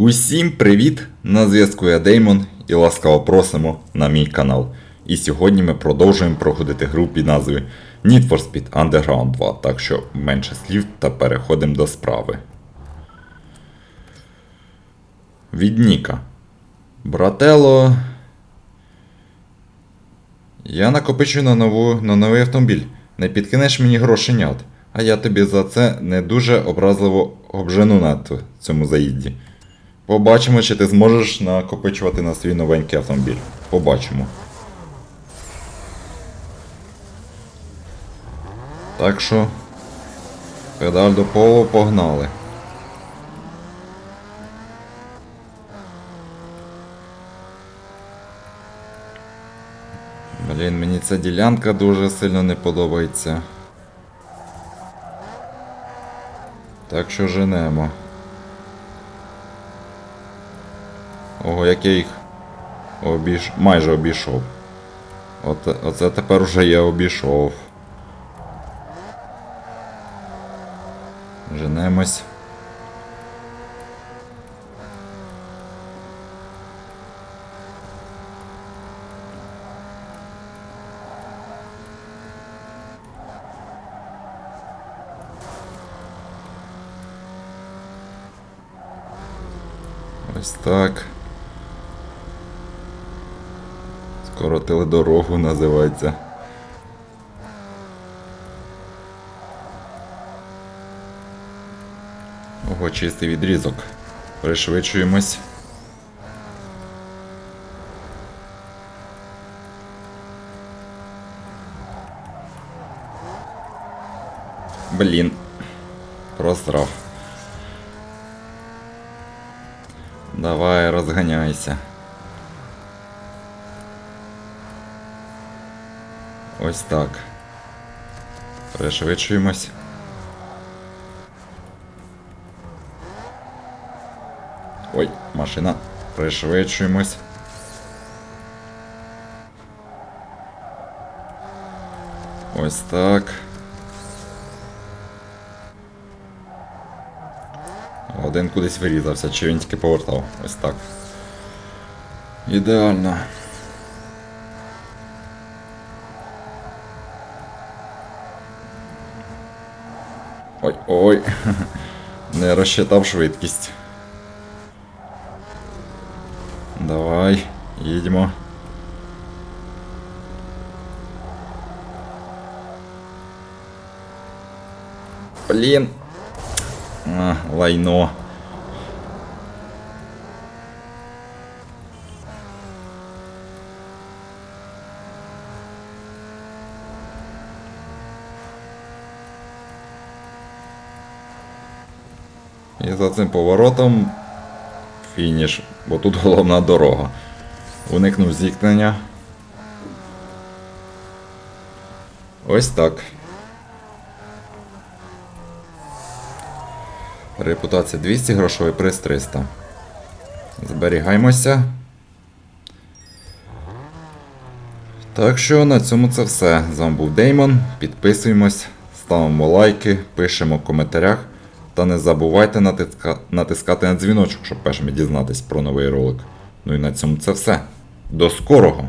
Усім привіт! На зв'язку я Деймон і ласкаво просимо на мій канал. І сьогодні ми продовжуємо проходити гру під назвою Need for Speed Underground 2, так що менше слів та переходимо до справи. Від Ніка. Брателло. Я накопичу на, нову, на новий автомобіль. Не підкинеш мені грошенят, а я тобі за це не дуже образливо обжену на цьому заїзді. Побачимо, чи ти зможеш накопичувати на свій новенький автомобіль. Побачимо. Так що. Педаль до полу погнали. Блін, мені ця ділянка дуже сильно не подобається. Так що женемо. Ого, як я їх обіш... майже обійшов. От, оце тепер уже я обійшов. Женемось. Ось так. Скоротили дорогу, називається. Ого, чистий відрізок. Пришвидшуємось. Блін. Просрав. Давай, розганяйся. Ось так. Пришвидшуємось. Ой, машина. Пришвидшуємось. Ось так. Один кудись вирізався, чи він тільки повертав. Ось так. Ідеально. Ой, ой. Не розчитав швидкість. Давай, їдьмо. Блін. А, лайно. І за цим поворотом фініш, бо тут головна дорога. Уникнув зіткнення. Ось так. Репутація 200, грошовий приз 300. Зберігаємося. Так що на цьому це все. З вами був Деймон. Підписуємось, ставимо лайки, пишемо в коментарях. Та не забувайте натиска... натискати на дзвіночок, щоб першими дізнатись про новий ролик. Ну і на цьому це все. До скорого!